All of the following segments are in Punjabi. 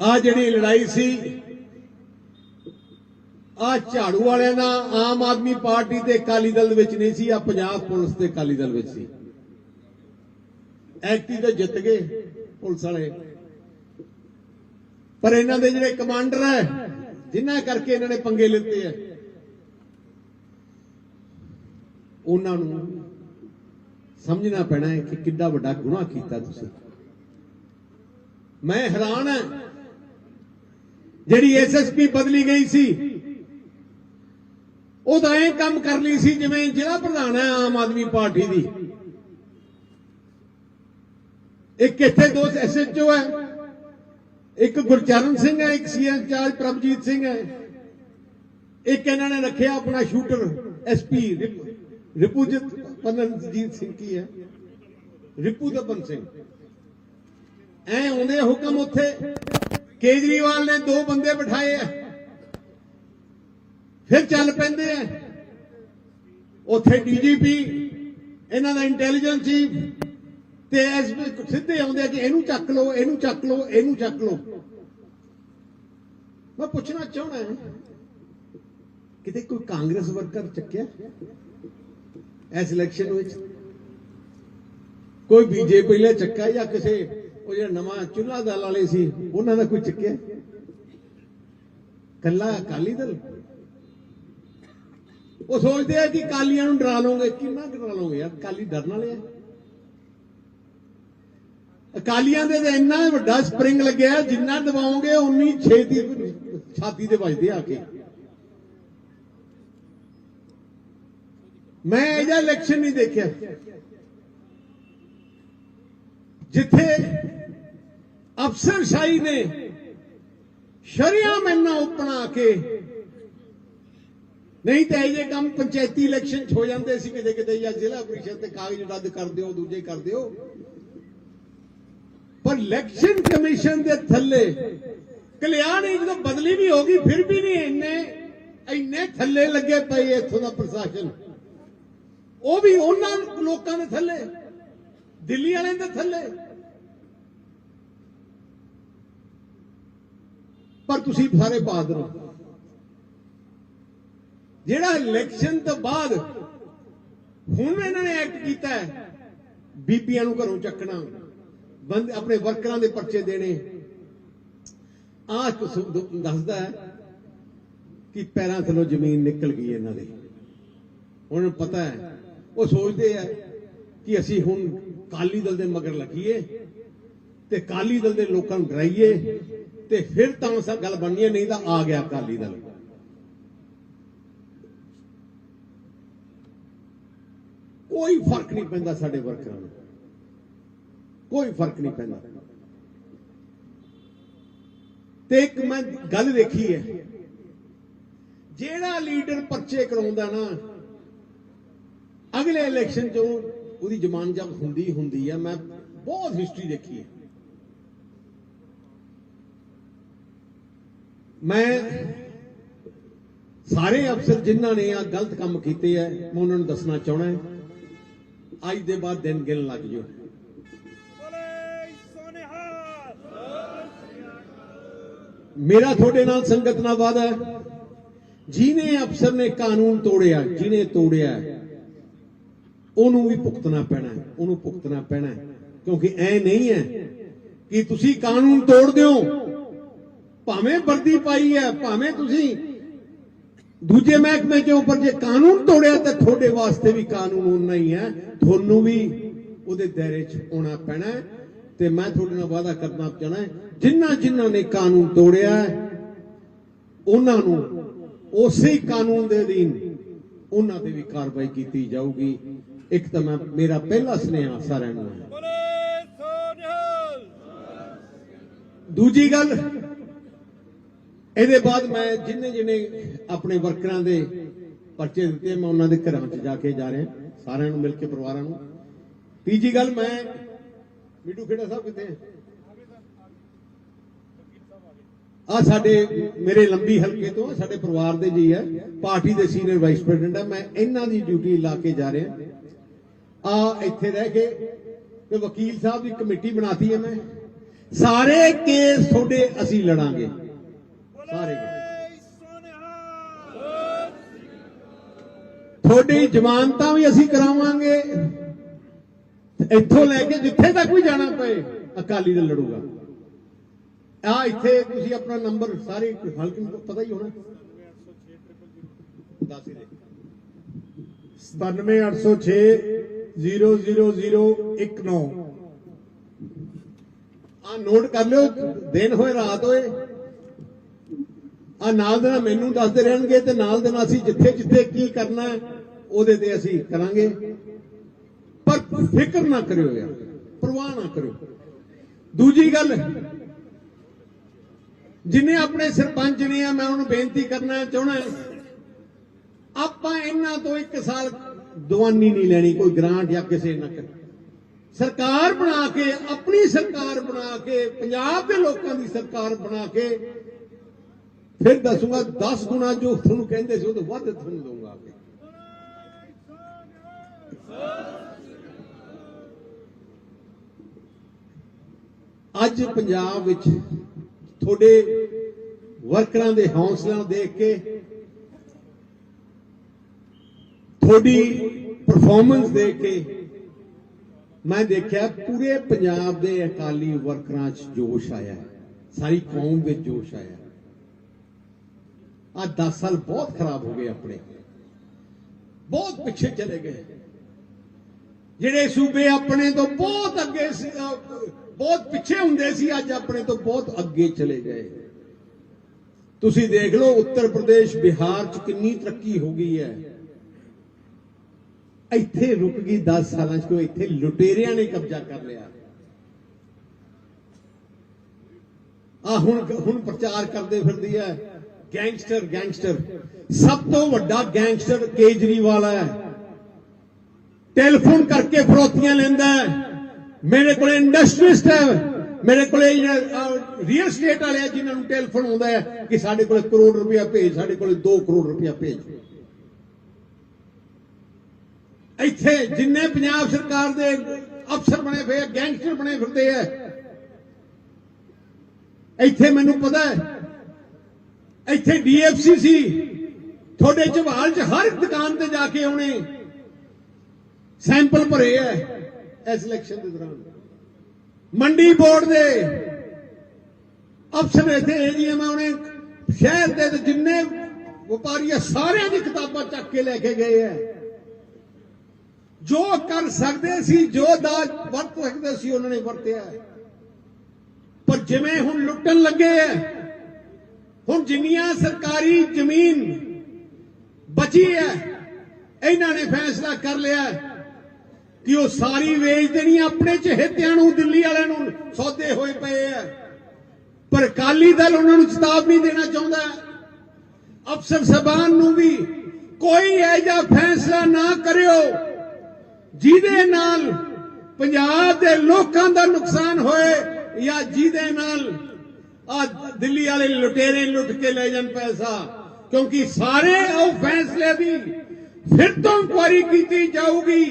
ਆ ਜਿਹੜੀ ਲੜਾਈ ਸੀ, ਆ ਝਾੜੂ ਵਾਲਿਆਂ ਦਾ ਆਮ ਆਦਮੀ ਪਾਰਟੀ ਤੇ ਅਕਾਲੀ ਦਲ ਵਿੱਚ ਨਹੀਂ ਸੀ, ਆ ਪੰਜਾਬ ਪੁਲਿਸ ਤੇ ਅਕਾਲੀ ਦਲ ਵਿੱਚ ਸੀ। ਐਕਟੀ ਤੇ ਜਿੱਤ ਗਏ ਪੁਲਿਸ ਵਾਲੇ। ਪਰ ਇਹਨਾਂ ਦੇ ਜਿਹੜੇ ਕਮਾਂਡਰ ਹੈ, ਜਿਨ੍ਹਾਂ ਕਰਕੇ ਇਹਨਾਂ ਨੇ ਪੰਗੇ ਲਿੱਤੇ ਆ ਉਹਨਾਂ ਨੂੰ ਸਮਝਣਾ ਪੈਣਾ ਹੈ ਕਿ ਕਿੱਡਾ ਵੱਡਾ ਗੁਨਾਹ ਕੀਤਾ ਤੁਸੀਂ। ਮੈਂ ਹੈਰਾਨ ਹਾਂ ਜਿਹੜੀ ਐਸਐਸਪੀ ਬਦਲੀ ਗਈ ਸੀ, ਉਹ ਤਾਂ ਇਹ ਕੰਮ ਕਰ ਲਈ ਸੀ ਜਿਵੇਂ ਜ਼ਿਲ੍ਹਾ ਪ੍ਰਧਾਨ ਹੈ ਆਮ ਆਦਮੀ ਪਾਰਟੀ ਦੀ। ਇੱਕ ਇੱਥੇ ਦੋ ਐਸਐਚਓ ਹੈ, ਇੱਕ ਗੁਰਚਰਨ ਸਿੰਘ ਹੈ, ਇੱਕ ਸੀਐਸ ਇੰਚਾਰਜ ਪ੍ਰਭਜੀਤ ਸਿੰਘ ਹੈ। ਇੱਕ ਇਹਨਾਂ ਨੇ ਰੱਖਿਆ ਆਪਣਾ ਸ਼ੂਟਰ ਐਸਪੀ ਰਿਪੂਜਿਤ ਪਨਰਜੀਤ ਸਿੰਘ ਕੀ ਹੈ? ਰਿਪੂ ਦਬਨ ਸਿੰਘ। ਐ ਆਉਂਦੇ ਹੁਕਮ ਉੱਥੇ ਕੇਜਰੀਵਾਲ ਨੇ ਦੋ ਬੰਦੇ ਬਿਠਾਏ ਆ। ਫਿਰ ਚੱਲ ਪੈਂਦੇ ਆ। ਉੱਥੇ ਡੀਜੀਪੀ ਇਹਨਾਂ ਦਾ ਇੰਟੈਲੀਜੈਂਸ ਚੀਫ ਤੇ ਐਸ ਸਿੱਧੇ ਆਉਂਦੇ ਆ ਕਿ ਇਹਨੂੰ ਚੱਕ ਲਓ, ਇਹਨੂੰ ਚੱਕ ਲਓ, ਇਹਨੂੰ ਚੱਕ ਲਓ। ਮੈਂ ਪੁੱਛਣਾ ਚਾਹਣਾ ਕਿਤੇ ਕੋਈ ਕਾਂਗਰਸ ਵਰਕਰ ਚੱਕਿਆ ਇਸ ਇਲੈਕਸ਼ਨ ਵਿੱਚ? ਕੋਈ ਬੀਜੇਪੀ ਲੈ ਚੱਕਾ ਜਾਂ ਕਿਸੇ ਉਹ ਜਿਹੜਾ ਨਵਾਂ ਚੁੱਲ੍ਹਾ ਦਲ ਵਾਲੇ ਸੀ, ਉਹਨਾਂ ਦਾ ਕੋਈ ਚੱਕਿਆ? ਕੱਲਾ ਅਕਾਲੀ ਦਲ? ਉਹ ਸੋਚਦੇ ਆ ਕਿ ਕਾਲੀਆਂ ਨੂੰ ਡਰਾ ਲਓਗੇ। ਕਿੰਨਾ ਡਰਾ ਲਓਗੇ ਯਾਰ? ਕਾਲੀ ਡਰਨ ਵਾਲੇ ਆ। ਅਕਾਲੀਆਂ ਦੇ ਤਾਂ ਇੰਨਾ ਵੱਡਾ ਸਪਰਿੰਗ ਲੱਗਿਆ, ਜਿੰਨਾ ਦਬਾਓਗੇ, ਉਨੀ ਛੇਤੀ ਛਾਤੀ ਦੇ ਵੱਜਦੇ ਆ ਕੇ। ਮੈਂ ਇਹਦਾ ਇਲੈਕਸ਼ਨ ਨਹੀਂ ਦੇਖਿਆ। ਜਿੱਥੇ ਅਫਸਰਸ਼ਾਹੀ ਨੇ ਸ਼ਰੀਆਮ ਇੰਨਾ ਉਪਣਾ ਕੇ। ਨਹੀਂ ਤਾਂ ਇਹ ਜੇ ਕੰਮ ਪੰਚਾਇਤੀ ਇਲੈਕਸ਼ਨ ਹੋ ਜਾਂਦੇ ਸੀ, ਕਿਤੇ ਕਿਤੇ ਜਾਂ ਜ਼ਿਲ੍ਹਾ ਪ੍ਰੀਸ਼ਦ ਤੇ ਕਾਗਜ਼ ਰੱਦ ਕਰ ਦਿਓ, ਦੂਜੇ ਕਰ ਦਿਓ। ਪਰ ਇਲੈਕਸ਼ਨ ਕਮਿਸ਼ਨ ਦੇ ਥੱਲੇ ਕਲਿਆਣੀ ਜਦੋਂ ਬਦਲੀ ਵੀ ਹੋ ਗਈ, ਫਿਰ ਵੀ ਨਹੀਂ ਇੰਨੇ ਇੰਨੇ ਥੱਲੇ ਲੱਗੇ ਪਏ ਇੱਥੋਂ ਦਾ ਪ੍ਰਸ਼ਾਸਨ। ਉਹ ਵੀ ਉਹਨਾਂ ਲੋਕਾਂ ਦੇ ਥੱਲੇ, ਦਿੱਲੀ ਵਾਲਿਆਂ ਦੇ ਥੱਲੇ। ਪਰ ਤੁਸੀਂ ਸਾਰੇ ਬਹਾਦਰ ਹੋ ਜਿਹੜਾ ਇਲੈਕਸ਼ਨ ਤੋਂ ਬਾਅਦ ਹੁਣ ਇਹਨਾਂ ਨੇ ਐਕਟ ਕੀਤਾ ਹੈ, ਬੀਬੀਆਂ ਨੂੰ ਘਰੋਂ ਚੱਕਣਾ, ਬੰਦ ਆਪਣੇ ਵਰਕਰਾਂ ਦੇ ਪਰਚੇ ਦੇਣੇ। ਆਹ ਦੱਸਦਾ ਹੈ ਕਿ ਪੈਰਾਂ ਥੱਲੋਂ ਜ਼ਮੀਨ ਨਿਕਲ ਗਈ ਇਹਨਾਂ ਦੇ। ਉਹਨਾਂ ਨੂੰ ਪਤਾ ਹੈ, ਉਹ ਸੋਚਦੇ ਆ ਕਿ ਅਸੀਂ ਹੁਣ ਕਾਲੀ ਦਲ ਦੇ ਮਗਰ ਲੱਗੀਏ ਤੇ ਕਾਲੀ ਦਲ ਦੇ ਲੋਕਾਂ ਨੂੰ ਡਰਾਈਏ। ਤੇ ਫਿਰ ਤਾਂ ਸਾ ਗੱਲ ਬਣਨੀ ਹੈ, ਨਹੀਂ ਤਾਂ ਆ ਗਿਆ ਅਕਾਲੀ ਦਲ। ਕੋਈ ਫ਼ਰਕ ਨਹੀਂ ਪੈਂਦਾ ਸਾਡੇ ਵਰਕਰਾਂ ਨੂੰ। ਕੋਈ ਫ਼ਰਕ ਨਹੀਂ ਪੈਂਦਾ। ਤੇ ਇੱਕ ਮੈਂ ਗੱਲ ਦੇਖੀ ਹੈ। ਜਿਹੜਾ ਲੀਡਰ ਪਰਚੇ ਕਰਾਉਂਦਾ ਨਾ, ਅਗਲੇ ਇਲੈਕਸ਼ਨ 'ਚ ਉਹਦੀ ਜ਼ਮਾਨ ਜਬ ਹੁੰਦੀ ਹੁੰਦੀ ਹੈ। ਮੈਂ ਬਹੁਤ ਹਿਸਟਰੀ ਦੇਖੀ ਹੈ। ਮੈਂ ਸਾਰੇ ਅਫਸਰ ਜਿਨ੍ਹਾਂ ਨੇ ਆ ਗਲਤ ਕੰਮ ਕੀਤੇ ਆ ਮੈਂ ਉਹਨਾਂ ਨੂੰ ਦੱਸਣਾ ਚਾਹਣਾ ਅੱਜ ਦੇ ਬਾਅਦ ਦਿਨ ਗਿਣ ਲੱਗ ਜਾਓ। ਮੇਰਾ ਤੁਹਾਡੇ ਨਾਲ ਸੰਗਤ ਨਾਲ ਵਾਅਦਾ ਹੈ ਜਿਹਨੇ ਅਫਸਰ ਨੇ ਕਾਨੂੰਨ ਤੋੜਿਆ ਜਿਹਨੇ ਤੋੜਿਆ, ਉਹਨੂੰ ਵੀ ਭੁਗਤਣਾ ਪੈਣਾ ਉਹਨੂੰ ਭੁਗਤਣਾ ਪੈਣਾ ਕਿਉਂਕਿ ਐ ਨਹੀਂ ਹੈ ਕਿ ਤੁਸੀਂ ਕਾਨੂੰਨ ਤੋੜ ਦਿਓ ਭਾਵੇਂ ਵਰਦੀ ਪਾਈ ਹੈ ਭਾਵੇਂ ਤੁਸੀਂ ਦੂਜੇ ਮਹਿਕਮੇ ਚੋਂ ਪਰ ਜੇ ਕਾਨੂੰਨ ਤੋੜਿਆ ਤਾਂ ਤੁਹਾਡੇ ਵਾਸਤੇ ਵੀ ਕਾਨੂੰਨ ਉਨਾ ਹੀ ਹੈ ਤੁਹਾਨੂੰ ਵੀ ਉਹਦੇ ਦਾਇਰੇ 'ਚ ਆਉਣਾ ਪੈਣਾ ਤੇ ਮੈਂ ਤੁਹਾਡੇ ਨਾਲ ਵਾਅਦਾ ਕਰਨਾ ਚਾਹਣਾ ਜਿਨ੍ਹਾਂ ਜਿਨ੍ਹਾਂ ਨੇ ਕਾਨੂੰਨ ਤੋੜਿਆ ਉਹਨਾਂ ਨੂੰ ਉਸੇ ਕਾਨੂੰਨ ਦੇ ਅਧੀਨ ਉਹਨਾਂ ਤੇ ਵੀ ਕਾਰਵਾਈ ਕੀਤੀ ਜਾਊਗੀ। ਇੱਕ ਤਾਂ ਮੈਂ ਮੇਰਾ ਪਹਿਲਾ ਸੁਨੇਹਾ ਸਾਰਿਆਂ ਨੂੰ ਦੂਜੀ ਗੱਲ ਇਹਦੇ ਬਾਅਦ ਮੈਂ ਜਿੰਨੇ ਜਿੰਨੇ ਆਪਣੇ ਵਰਕਰਾਂ ਦੇ ਪਰਚੇ ਦਿੱਤੇ, ਮੈਂ ਉਹਨਾਂ ਦੇ ਘਰਾਂ 'ਚ ਜਾ ਕੇ ਜਾ ਰਿਹਾ, ਸਾਰਿਆਂ ਨੂੰ ਮਿਲ ਕੇ, ਪਰਿਵਾਰਾਂ ਨੂੰ। ਤੀਜੀ ਗੱਲ, ਮੈਂ ਮਿੱਟੂ ਖੇੜਾ ਸਾਹਿਬ ਕਿੱਥੇ ਹੈ ਆ ਸਾਡੇ ਮੇਰੇ ਲੰਬੀ ਹਲਕੇ ਤੋਂ, ਸਾਡੇ ਪਰਿਵਾਰ ਦੇ ਜੀ ਹੈ ਪਾਰਟੀ ਦੇ ਸੀਨੀਅਰ ਵਾਈਸ ਪ੍ਰੈਜ਼ੀਡੈਂਟ ਹੈ ਮੈਂ ਇਹਨਾਂ ਦੀ ਡਿਊਟੀ ਲਾ ਕੇ ਜਾ ਰਿਹਾ। ਆ ਇੱਥੇ ਰਹਿ ਕੇ ਤੇ ਵਕੀਲ ਸਾਹਿਬ ਦੀ ਕਮੇਟੀ ਬਣਾਤੀ ਹੈ ਮੈਂ। ਸਾਰੇ ਕੇਸ ਤੁਹਾਡੇ ਅਸੀਂ ਲੜਾਂਗੇ। ਸਾਰੇ ਕੇਸ। ਤੁਹਾਡੀ ਜ਼ਮਾਨਤਾਂ ਵੀ ਅਸੀਂ ਕਰਾਵਾਂਗੇ। ਇੱਥੋਂ ਲੈ ਕੇ ਜਿੱਥੇ ਤੱਕ ਵੀ ਜਾਣਾ ਪਏ, ਅਕਾਲੀ ਦਲ ਲੜੂਗਾ। ਆ ਇੱਥੇ ਤੁਸੀਂ ਆਪਣਾ ਨੰਬਰ ਸਾਰੇ ਹਲਕੇ ਨੂੰ ਪਤਾ ਹੀ ਹੋਣਾ। ਦੱਸ ਹੀ ਦੇ। 97806 00019 ਆ ਨੋਟ ਕਰ ਲਿਓ, ਦਿਨ ਹੋਏ, ਰਾਤ ਹੋਏ। ਆ ਨਾਲ ਦੇ ਨਾਲ ਮੈਨੂੰ ਦੱਸਦੇ ਰਹਿਣਗੇ ਤੇ ਨਾਲ ਦੇ ਨਾਲ ਅਸੀਂ ਜਿੱਥੇ ਜਿੱਥੇ ਕੀ ਕਰਨਾ ਉਹਦੇ ਤੇ ਅਸੀਂ ਕਰਾਂਗੇ। ਪਰ ਫਿਕਰ ਨਾ ਕਰਿਓ ਯਾਰ, ਪਰਵਾਹ ਨਾ ਕਰਿਓ। ਦੂਜੀ ਗੱਲ, ਜਿਨੇ ਆਪਣੇ ਸਰਪੰਚ ਨੇ ਆ, ਮੈਂ ਉਹਨੂੰ ਬੇਨਤੀ ਕਰਨਾ ਚਾਹਣਾ ਆਪਾਂ ਇਹਨਾਂ ਤੋਂ ਇੱਕ ਸਾਲ ਦਵਾਨੀ ਨਹੀਂ ਲੈਣੀ, ਕੋਈ ਗ੍ਰਾਂਟ ਜਾਂ ਕਿਸੇ ਨਾ ਸਰਕਾਰ ਬਣਾ ਕੇ, ਆਪਣੀ ਸਰਕਾਰ ਬਣਾ ਕੇ, ਪੰਜਾਬ ਦੇ ਲੋਕਾਂ ਦੀ ਸਰਕਾਰ ਬਣਾ ਕੇ ਫਿਰ ਦੱਸੂਗਾ 10 ਗੁਣਾ ਜੋ ਤੁਹਾਨੂੰ ਕਹਿੰਦੇ ਸੀ, ਉਹ ਤੋਂ ਵੱਧ ਤੁਹਾਨੂੰ ਦਊਂਗਾ ਆ ਅੱਜ ਪੰਜਾਬ ਵਿੱਚ ਤੁਹਾਡੇ ਵਰਕਰਾਂ ਦੇ ਹੌਸਲਾ ਦੇਖ ਕੇ, ਤੁਹਾਡੀ ਪਰਫਾਰਮੈਂਸ ਦੇਖ ਕੇ ਮੈਂ ਦੇਖਿਆ ਪੂਰੇ ਪੰਜਾਬ ਦੇ ਅਕਾਲੀ ਵਰਕਰਾਂ 'ਚ ਜੋਸ਼ ਆਇਆ ਸਾਰੀ ਕੌਮ ਵਿੱਚ ਜੋਸ਼ ਆਇਆ ਹੈ। ਆਹ 10 ਸਾਲ ਬਹੁਤ ਖਰਾਬ ਹੋ ਗਏ ਆਪਣੇ। ਬਹੁਤ ਪਿੱਛੇ ਚਲੇ ਗਏ। ਜਿਹੜੇ ਸੂਬੇ ਆਪਣੇ ਤੋਂ ਬਹੁਤ ਅੱਗੇ ਸੀ ਬਹੁਤ ਪਿੱਛੇ ਹੁੰਦੇ ਸੀ, ਅੱਜ ਆਪਣੇ ਤੋਂ ਬਹੁਤ ਅੱਗੇ ਚਲੇ ਗਏ। ਤੁਸੀਂ ਦੇਖ ਲਓ, ਉੱਤਰ ਪ੍ਰਦੇਸ਼, ਬਿਹਾਰ 'ਚ ਕਿੰਨੀ ਤਰੱਕੀ ਹੋ ਗਈ ਹੈ। ਇੱਥੇ ਰੁਕ ਗਈ 10 ਸਾਲਾਂ 'ਚ, ਕੋਈ ਇੱਥੇ ਲੁਟੇਰਿਆਂ ਨੇ ਕਬਜ਼ਾ ਕਰ ਲਿਆ। ਆ ਹੁਣ ਹੁਣ ਪ੍ਰਚਾਰ ਕਰਦੇ ਫਿਰਦੀ ਹੈ। Gangster gangster. ਸਭ ਤੋਂ ਵੱਡਾ ਗੈਂਗਸਟਰ ਕੇਜਰੀਵਾਲ ਹੈ। ਟੈਲੀਫੋਨ ਕਰਕੇ ਫਰੋਤੀਆਂ ਲੈਂਦਾ ਹੈ। ਮੇਰੇ ਕੋਲ ਇੰਡਸਟਰੀਸਟ ਹੈ। ਮੇਰੇ ਕੋਲ ਰੀਅਲ ਸਟੇਟ ਵਾਲੇ ਆ, ਜਿਨ੍ਹਾਂ ਨੂੰ ਟੈਲੀਫੋਨ ਆਉਂਦਾ ਹੈ ਕਿ ਸਾਡੇ ਕੋਲ ਕਰੋੜ ਰੁਪਇਆ ਭੇਜ, ਸਾਡੇ ਕੋਲ 2 ਕਰੋੜ ਰੁਪਇਆ ਭੇਜ। ਇੱਥੇ ਜਿੰਨੇ ਪੰਜਾਬ ਸਰਕਾਰ ਦੇ ਅਫਸਰ ਬਣੇ ਹੋਏ ਗੈਂਗਸਟਰ ਬਣੇ ਫਿਰਦੇ ਆ। ਇੱਥੇ ਮੈਨੂੰ ਪਤਾ ਹੈ ਇੱਥੇ ਡੀਐਫਸੀ ਸੀ। ਤੁਹਾਡੇ ਝਵਾਲ 'ਚ ਹਰ ਦੁਕਾਨ ਤੇ ਜਾ ਕੇ ਆਉਣੇ। ਸੈਂਪਲ ਭਰੇ ਐ ਇਸ ਇਲੈਕਸ਼ਨ ਦੇ ਦੌਰਾਨ। ਮੰਡੀ ਬੋਰਡ ਦੇ ਅਫਸਰ ਇੱਥੇ ਏਜੀਐਮ ਆਉਣੇ। ਸ਼ਹਿਰ ਦੇ ਜਿੰਨੇ ਵਪਾਰੀ ਆ, ਸਾਰਿਆਂ ਦੀ ਕਿਤਾਬਾਂ ਚੱਕ ਕੇ ਲੈ ਕੇ ਗਏ ਐ। ਜੋ ਕਰ ਸਕਦੇ ਸੀ, ਜੋ ਦਾਜ ਵਰਤ ਸਕਦੇ ਸੀ, ਉਹਨਾਂ ਨੇ ਵਰਤਿਆ ਪਰ ਜਿਵੇਂ ਹੁਣ ਲੁੱਟਣ ਲੱਗੇ ਐ ਹੁਣ ਜਿੰਨੀਆਂ ਸਰਕਾਰੀ ਜ਼ਮੀਨ ਬਚੀ ਹੈ, ਇਹਨਾਂ ਨੇ ਫੈਸਲਾ ਕਰ ਲਿਆ ਕਿ ਉਹ ਸਾਰੀ ਵੇਚ ਦੇਣੀ ਆਪਣੇ ਚਹੇਤਿਆਂ ਨੂੰ, ਦਿੱਲੀ ਵਾਲਿਆਂ ਨੂੰ ਸੌਦੇ ਹੋਏ ਪਏ ਆ। ਪਰ ਅਕਾਲੀ ਦਲ ਉਹਨਾਂ ਨੂੰ ਚੇਤਾਵਨੀ ਦੇਣਾ ਚਾਹੁੰਦਾ। ਅਫਸਰ ਸਬਾਨ ਨੂੰ ਵੀ ਕੋਈ ਐਜਾ ਫੈਸਲਾ ਨਾ ਕਰਿਓ, ਜਿਹਦੇ ਨਾਲ ਪੰਜਾਬ ਦੇ ਲੋਕਾਂ ਦਾ ਨੁਕਸਾਨ ਹੋਏ ਜਾਂ ਜਿਹਦੇ ਨਾਲ ਆ ਦਿੱਲੀ ਵਾਲੇ ਲੁਟੇਰੇ ਲੁੱਟ ਕੇ ਲੈ ਜਾਣ ਪੈਸਾ, ਕਿਉਂਕਿ ਸਾਰੇ ਉਹ ਫੈਸਲੇ ਦੀ ਫਿਰ ਤੋਂ ਇਨਕੁਆਰੀ ਕੀਤੀ ਜਾਊਗੀ।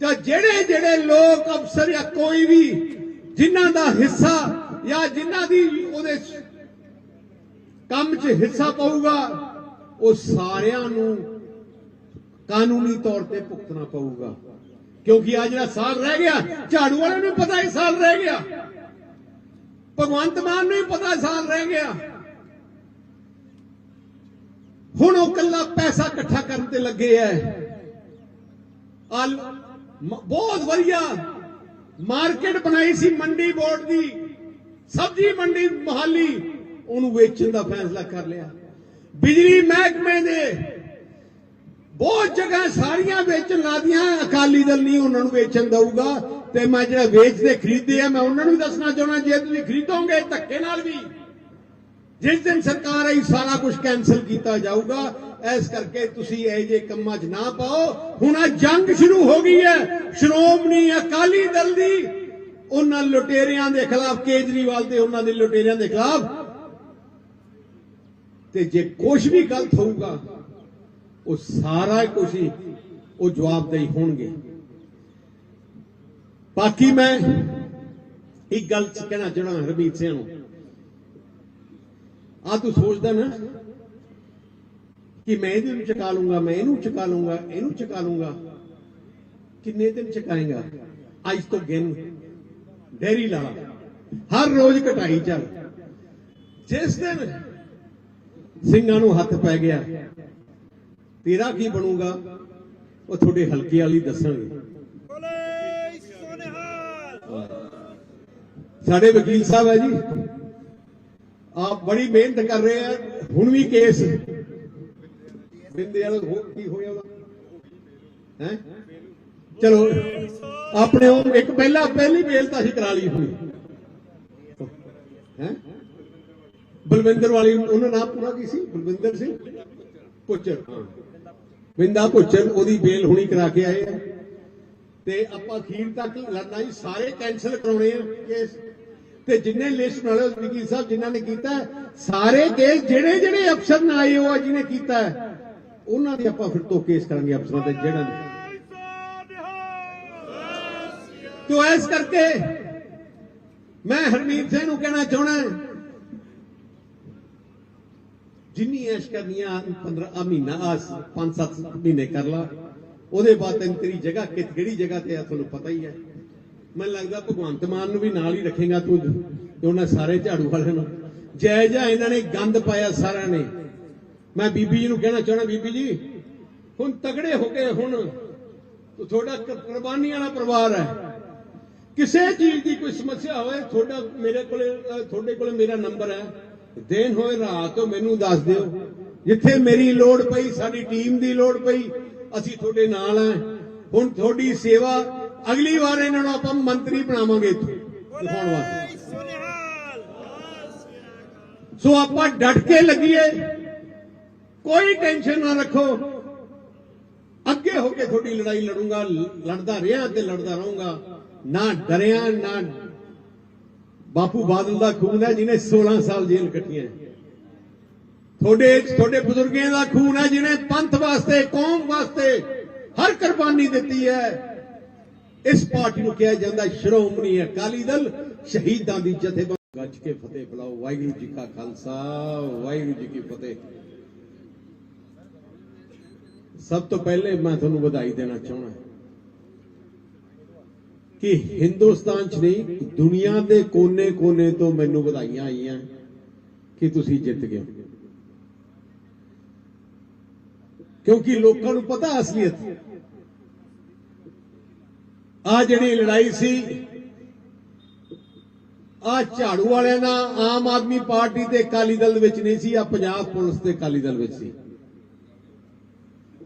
ਤਾਂ ਜਿਹੜੇ ਜਿਹੜੇ ਲੋਕ ਅਫਸਰ ਜਾਂ ਕੋਈ ਵੀ ਜਿਨ੍ਹਾਂ ਦਾ ਹਿੱਸਾ ਜਾਂ ਜਿਨ੍ਹਾਂ ਦੀ ਉਹਦੇ ਕੰਮ 'ਚ ਹਿੱਸਾ ਪਊਗਾ, ਉਹ ਸਾਰਿਆਂ ਨੂੰ ਕਾਨੂੰਨੀ ਤੌਰ ਤੇ ਭੁਗਤਣਾ ਪਊਗਾ। ਕਿਉਂਕਿ ਆ ਜਿਹੜਾ ਸਾਲ ਰਹਿ ਗਿਆ, ਝਾੜੂ ਵਾਲੇ ਨੂੰ ਪਤਾ ਇਹ ਸਾਲ ਰਹਿ ਗਿਆ। ਭਗਵੰਤ ਮਾਨ ਨੂੰ ਹੀ ਪਤਾ ਸਾਲ ਰਹਿ ਗਿਆ। ਹੁਣ ਉਹ ਕੱਲਾ ਪੈਸਾ ਇਕੱਠਾ ਕਰਨ ਤੇ ਲੱਗੇ ਐ। ਆਲ ਬਹੁਤ ਵਧੀਆ ਮਾਰਕੀਟ ਬਣਾਈ ਸੀ ਮੰਡੀ ਬੋਰਡ ਦੀ। ਸਬਜ਼ੀ ਮੰਡੀ ਮੋਹਾਲੀ, ਉਹਨੂੰ ਵੇਚਣ ਦਾ ਫੈਸਲਾ ਕਰ ਲਿਆ। ਬਿਜਲੀ ਮਹਿਕਮੇ ਦੇ ਬਹੁਤ ਜਗ੍ਹਾ ਸਾਰੀਆਂ ਵੇਚਣ ਲਾਦੀਆਂ, ਅਕਾਲੀ ਦਲ ਨਹੀਂ ਉਹਨਾਂ ਨੂੰ ਵੇਚਣ ਦਊਗਾ। ਤੇ ਮੈਂ ਜਿਹੜਾ ਵੇਚਦੇ ਖਰੀਦੇ ਆ, ਮੈਂ ਉਹਨਾਂ ਨੂੰ ਵੀ ਦੱਸਣਾ ਚਾਹੁੰਦਾ, ਜੇ ਤੁਸੀਂ ਖਰੀਦੋਗੇ ਧੱਕੇ ਨਾਲ ਵੀ। ਜਿਸ ਦਿਨ ਸਰਕਾਰ ਆਈ, ਸਾਰਾ ਕੁਝ ਕੈਨਸਲ ਕੀਤਾ ਜਾਊਗਾ। ਇਸ ਕਰਕੇ ਤੁਸੀਂ ਇਹ ਜੇ ਕੰਮਾਂ 'ਚ ਨਾ ਪਾਓ। ਹੁਣ ਆ ਜੰਗ ਸ਼ੁਰੂ ਹੋ ਗਈ ਹੈ। ਸ਼੍ਰੋਮਣੀ ਅਕਾਲੀ ਦਲ ਦੀ, ਉਹਨਾਂ ਲੁਟੇਰਿਆਂ ਦੇ ਖਿਲਾਫ, ਕੇਜਰੀਵਾਲ ਤੇ ਉਹਨਾਂ ਦੇ ਲੁਟੇਰਿਆਂ ਦੇ ਖਿਲਾਫ। ਤੇ ਜੇ ਕੁਝ ਵੀ ਗਲਤ ਹੋਊਗਾ, ਉਹ ਸਾਰਾ ਕੁਝ ਹੀ ਉਹ ਜਵਾਬਦੇਹੀ ਹੋਣਗੇ। ਬਾਕੀ ਮੈਂ ਇੱਕ ਗੱਲ ਕਹਿਣਾ ਚਾਹਣਾ ਹਰਮੀਤ ਸਿੰਘ ਨੂੰ। ਆ ਤੂੰ ਸੋਚਦਾ ਨਾ ਕਿ ਮੈਂ ਇਹਨੂੰ ਨੂੰ ਚਕਾ ਲੂੰਗਾ ਮੈਂ ਇਹਨੂੰ ਚਕਾ ਲੂੰਗਾ ਇਹਨੂੰ ਚਕਾ ਲੂੰਗਾ ਕਿੰਨੇ ਦਿਨ ਚਕਾਏਗਾ? ਅੱਜ ਤੋਂ ਗਿਣ। ਡੈਰੀ ਲਾ। ਹਰ ਰੋਜ਼ ਘਟਾਈ ਚੱਲ। ਜਿਸ ਦਿਨ ਸਿੰਘਾਂ ਨੂੰ ਹੱਥ ਪੈ ਗਿਆ, ਤੇਰਾ ਕੀ ਬਣੂਗਾ? ਉਹ ਤੁਹਾਡੇ ਹਲਕੇ ਵਾਲੀ ਦੱਸਣਗੇ ਬੋਲੇ ਸੋਨਿਹਾਲ ਸਾਡੇ ਵਕੀਲ ਸਾਹਿਬ ਹੈ ਜੀ। ਆਪ ਬੜੀ ਮਿਹਨਤ ਕਰ ਰਹੇ ਆ। ਹੁਣ ਵੀ ਕੇਸ ਬਿੰਦੇ ਵਾਲਾ ਹੋ ਕੀ ਹੋਇਆ ਉਹਦਾ? ਹੈ? ਚਲੋ, ਆਪਣੇ ਉਹ ਇੱਕ ਪਹਿਲਾ ਪਹਿਲੀ ਬੇਲ ਤਾਂ ਅਸੀਂ ਕਰਾ ਲਈ ਹੋਈ ਹੈ? ਬਲਵਿੰਦਰ ਵਾਲੀ ਉਹਨਾਂ ਨਾਮ ਪੂਰਾ ਕੀ ਸੀ? ਬਲਵਿੰਦਰ ਸਿੰਘ? ਪੁੱਚਰ ਹਾਂ। ਬਿੰਦਾ ਪੁੱਚਰ ਉਹਦੀ ਬੇਲ ਹੁਣੀ ਕਰਾ ਕੇ ਆਏ ਆ। ਤੇ ਆਪਾਂ ਅਖੀਰ ਤੱਕ ਲੜਨਾ ਜੀ। ਸਾਰੇ ਕੈਨਸਲ ਕਰਾਉਣੇ ਆ ਕੇਸ। ਤੇ ਜਿੰਨੇ ਲਿਸਟ ਬਣਾਏ ਵਕੀਲ ਸਾਹਿਬ, ਜਿਨ੍ਹਾਂ ਨੇ ਕੀਤਾ ਸਾਰੇ ਕੇਸ ਜਿਹੜੇ ਜਿਹੜੇ ਅਫਸਰ ਨਾਲ ਆਏ, ਉਹ ਜਿਹਨੇ ਕੀਤਾ ਉਹਨਾਂ ਦੇ ਆਪਾਂ ਫਿਰ ਤੋਂ ਕੇਸ ਕਰਾਂਗੇ ਅਫਸਰਾਂ ਤੇ ਜਿਹੜਾ ਨੇ ਤੋ ਇਸ ਕਰਕੇ ਮੈਂ ਹਰਮੀਤ ਸਿੰਘ ਨੂੰ ਕਹਿਣਾ ਚਾਹਣਾ ਜਿੰਨੀ ਐਸ਼ ਕਰਨੀ 15 ਮਹੀਨਾ ਆ 5-7 ਮਹੀਨੇ ਕਰ ਲਾ, ਉਹਦੇ ਬਾਅਦ ਤੈਨੂੰ ਤੇਰੀ ਜਗ੍ਹਾ ਕਿਹੜੀ ਜਗ੍ਹਾ ਤੇ ਆ, ਤੁਹਾਨੂੰ ਪਤਾ ਹੀ ਹੈ। ਮੈਨੂੰ ਲੱਗਦਾ ਭਗਵੰਤ ਮਾਨ ਨੂੰ ਵੀ ਨਾਲ ਹੀ ਰੱਖੇਗਾ ਤੂੰ, ਤੇ ਉਹਨਾਂ ਸਾਰੇ ਝਾੜੂ ਵਾਲਿਆਂ ਨੂੰ। ਜੈ ਜੈ ਇਹਨਾਂ ਨੇ ਗੰਦ ਪਾਇਆ ਸਾਰਿਆਂ ਨੇ। ਮੈਂ ਬੀਬੀ ਜੀ ਨੂੰ ਕਹਿਣਾ ਚਾਹਣਾ ਬੀਬੀ ਜੀ, ਹੁਣ ਤਗੜੇ ਹੋ ਕੇ ਹੁਣ ਤੁਹਾਡਾ ਕੁਰਬਾਨੀ ਵਾਲਾ ਪਰਿਵਾਰ ਹੈ। ਕਿਸੇ ਚੀਜ਼ ਦੀ ਕੋਈ ਸਮੱਸਿਆ ਹੋਵੇ, ਤੁਹਾਡਾ ਮੇਰੇ ਕੋਲੇ ਤੁਹਾਡੇ ਕੋਲੇ ਮੇਰਾ ਨੰਬਰ ਹੈ। ਦਿਨ ਹੋਏ, ਰਾਤ ਹੋ ਮੈਨੂੰ ਦੱਸ ਦਿਓ, ਜਿੱਥੇ ਮੇਰੀ ਲੋੜ ਪਈ, ਸਾਡੀ ਟੀਮ ਦੀ ਲੋੜ ਪਈ, ਅਸੀਂ ਤੁਹਾਡੇ ਨਾਲ ਆ ਹੁਣ ਤੁਹਾਡੀ ਸੇਵਾ ਅਗਲੀ ਵਾਰ ਇਹਨਾਂ ਨੂੰ ਆਪਾਂ ਮੰਤਰੀ ਬਣਾਵਾਂਗੇ ਇੱਥੋਂ। ਦਿਖਾਉਣ ਵਾਸਤੇ। ਸੋ ਆਪਾਂ ਡਟ ਕੇ ਲੱਗੀਏ। ਕੋਈ ਟੈਨਸ਼ਨ ਨਾ ਰੱਖੋ। ਅੱਗੇ ਹੋ ਕੇ ਤੁਹਾਡੀ ਲੜਾਈ ਲੜੂੰਗਾ ਲੜਦਾ ਰਿਹਾ ਤੇ ਲੜਦਾ ਰਹੂੰਗਾ। ਨਾ ਡਰਿਆ ਨਾ ਬਾਪੂ ਬਾਦਲ ਦਾ ਖੂਨ ਹੈ ਜਿਹਨੇ 16 ਸਾਲ ਜੇਲ੍ਹ ਕੱਟੀਆਂ। ਤੁਹਾਡੇ ਤੁਹਾਡੇ ਬਜ਼ੁਰਗਾਂ ਦਾ ਖੂਨ ਹੈ ਜਿਹਨੇ ਪੰਥ ਵਾਸਤੇ ਕੌਮ ਵਾਸਤੇ ਹਰ ਕੁਰਬਾਨੀ ਦਿੱਤੀ ਹੈ। ਇਸ ਪਾਰਟੀ ਨੂੰ ਕਿਹਾ ਜਾਂਦਾ ਸ਼੍ਰੋਮਣੀ ਅਕਾਲੀ ਦਲ ਸ਼ਹੀਦਾਂ ਦੀ ਜਥੇਬੰਦੀ। ਗੱਜ ਕੇ ਫਤਿਹ ਬੁਲਾਓ, ਵਾਹਿਗੁਰੂ ਜੀ ਕਾ ਖਾਲਸਾ, ਵਾਹਿਗੁਰੂ ਜੀ ਕੀ ਫਤਿਹ। ਸਭ ਤੋਂ ਪਹਿਲੇ ਮੈਂ ਤੁਹਾਨੂੰ ਵਧਾਈ ਦੇਣਾ ਚਾਹੁੰਦਾ ਕਿ ਹਿੰਦੁਸਤਾਨ 'ਚ ਨਹੀਂ, ਦੁਨੀਆ ਦੇ ਕੋਨੇ-ਕੋਨੇ ਤੋਂ ਮੈਨੂੰ ਵਧਾਈਆਂ ਆਈਆਂ ਕਿ ਤੁਸੀਂ ਜਿੱਤ ਗਏ ਕਿਉਂਕਿ ਲੋਕਾਂ ਨੂੰ ਪਤਾ ਅਸਲੀਅਤ ਆ ਜਿਹੜੀ ਲੜਾਈ ਸੀ, ਆ ਝਾੜੂ ਵਾਲਿਆਂ ਦਾ ਆਮ ਆਦਮੀ ਪਾਰਟੀ ਤੇ ਅਕਾਲੀ ਦਲ ਵਿੱਚ ਨਹੀਂ ਸੀ, ਆ ਪੰਜਾਬ ਪੁਲਿਸ ਤੇ ਅਕਾਲੀ ਦਲ ਵਿੱਚ ਸੀ।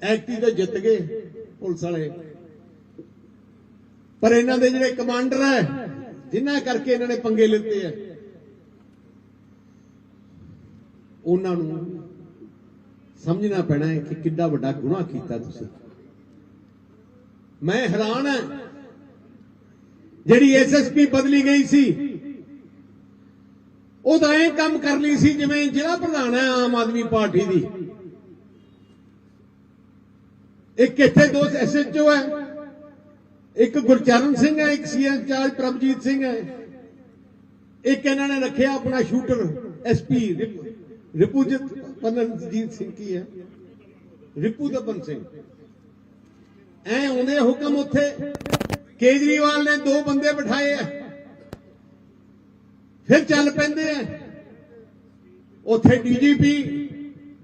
ਐਕਟੀ ਤਾਂ ਜਿੱਤ ਗਏ ਪੁਲਿਸ ਵਾਲੇ। ਪਰ ਇਹਨਾਂ ਦੇ ਜਿਹੜੇ ਕਮਾਂਡਰ ਹੈ, ਜਿਨ੍ਹਾਂ ਕਰਕੇ ਇਹਨਾਂ ਨੇ ਪੰਗੇ ਲਿੱਤੇ ਆ ਉਹਨਾਂ ਨੂੰ ਸਮਝਣਾ ਪੈਣਾ ਹੈ ਕਿ ਕਿੱਡਾ ਵੱਡਾ ਗੁਨਾਹ ਕੀਤਾ ਤੁਸੀਂ। ਮੈਂ ਹੈਰਾਨ ਹਾਂ ਜਿਹੜੀ ਐਸਐਸਪੀ ਬਦਲੀ ਗਈ ਸੀ, ਉਹ ਤਾਂ ਇਹ ਕੰਮ ਕਰ ਲਈ ਸੀ ਜਿਵੇਂ ਜ਼ਿਲ੍ਹਾ ਪ੍ਰਧਾਨ ਹੈ ਆਮ ਆਦਮੀ ਪਾਰਟੀ ਦੀ। ਇੱਕ ਇੱਥੇ ਦੋ ਐਸਐਚਓ ਹੈ, ਇੱਕ ਗੁਰਚਰਨ ਸਿੰਘ ਹੈ, ਇੱਕ ਸੀਐਮ ਚਾਰਜ ਪ੍ਰਭਜੀਤ ਸਿੰਘ ਹੈ। ਇੱਕ ਇਹਨਾਂ ਨੇ ਰੱਖਿਆ ਆਪਣਾ ਸ਼ੂਟਰ ਐਸਪੀ ਰਿਪੂਜਿਤ ਪਨਨਜੀਤ ਸਿੰਘ ਕੀ ਹੈ? ਰਿਪੂ ਰਿਪੂਦਪਨ ਸਿੰਘ। ਐ ਆਉਂਦੇ ਹੁਕਮ ਉੱਥੇ ਕੇਜਰੀਵਾਲ ਨੇ ਦੋ ਬੰਦੇ ਬਿਠਾਏ ਆ। ਫਿਰ ਚੱਲ ਪੈਂਦੇ ਆ। ਉੱਥੇ ਡੀਜੀਪੀ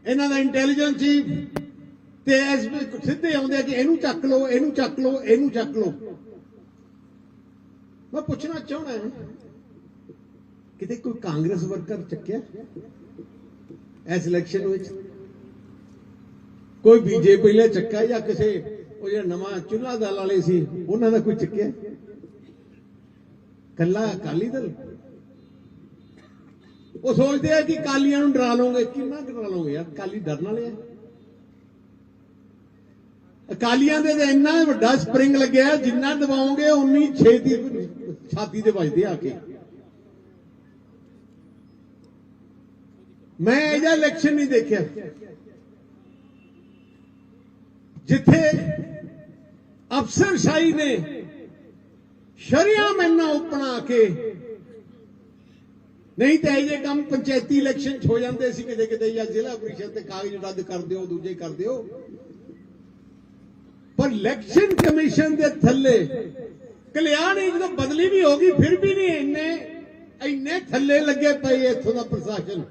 ਇਹਨਾਂ ਦਾ ਇੰਟੈਲੀਜੈਂਸ ਚੀਫ ਤੇ ਐਸਪੀ ਸਿੱਧੇ ਆਉਂਦੇ ਆ ਕਿ ਇਹਨੂੰ ਚੱਕ ਲਓ, ਇਹਨੂੰ ਚੱਕ ਲਓ, ਇਹਨੂੰ ਚੱਕ ਲਓ। ਮੈਂ ਪੁੱਛਣਾ ਚਾਹਣਾ ਕਿਤੇ ਕੋਈ ਕਾਂਗਰਸ ਵਰਕਰ ਚੱਕਿਆ ਇਸ ਇਲੈਕਸ਼ਨ ਵਿੱਚ? ਕੋਈ ਬੀਜੇਪੀ ਨੇ ਚੱਕਾ ਜਾਂ ਕਿਸੇ ਉਹ ਜਿਹੜਾ ਨਵਾਂ ਚੁੱਲਾ ਦਲ ਵਾਲੇ ਸੀ, ਉਹਨਾਂ ਦਾ ਕੋਈ ਚੱਕਿਆ? ਕੱਲਾ ਅਕਾਲੀ ਦਲ? ਉਹ ਸੋਚਦੇ ਆ ਕਿ ਕਾਲੀਆਂ ਨੂੰ ਡਰਾ ਲਓਗੇ, ਕਿੰਨਾ ਡਰਾ ਲਓਗੇ ਯਾਰ ਕਾਲੀ ਡਰਨ ਵਾਲੇ ਆ। ਅਕਾਲੀਆਂ ਦੇ ਤਾਂ ਇੰਨਾ ਵੱਡਾ ਸਪਰਿੰਗ ਲੱਗਿਆ, ਜਿੰਨਾ ਦਬਾਓਗੇ, ਉਨੀ ਛੇਤੀ ਛਾਤੀ ਤੇ ਵੱਜਦੇ ਆ ਕੇ। ਮੈਂ ਇਹਦਾ ਇਲੈਕਸ਼ਨ ਨਹੀਂ ਦੇਖਿਆ। ਜਿੱਥੇ ਅਫਸਰਸ਼ਾਹੀ ਨੇ ਸ਼ਰੀਆਮ ਇੰਨਾ ਉਪਣਾ ਕੇ। ਨਹੀਂ ਤਾਂ ਇਹ ਜੇ ਕੰਮ ਪੰਚਾਇਤੀ ਇਲੈਕਸ਼ਨ ਹੋ ਜਾਂਦੇ ਸੀ ਕਿਤੇ ਕਿਤੇ ਜਾਂ ਜ਼ਿਲ੍ਹਾ ਪ੍ਰੀਸ਼ਦ ਤੇ ਕਾਗਜ਼ ਰੱਦ ਕਰ ਦਿਓ, ਦੂਜੇ ਕਰ ਦਿਓ। ਪਰ ਇਲੈਕਸ਼ਨ ਕਮਿਸ਼ਨ ਦੇ ਥੱਲੇ ਕਲਿਆਣੀ ਜਦੋਂ ਬਦਲੀ ਵੀ ਹੋ ਗਈ, ਫਿਰ ਵੀ ਨਹੀਂ ਇੰਨੇ ਇੰਨੇ ਥੱਲੇ ਲੱਗੇ ਪਏ ਇੱਥੋਂ ਦਾ ਪ੍ਰਸ਼ਾਸਨ।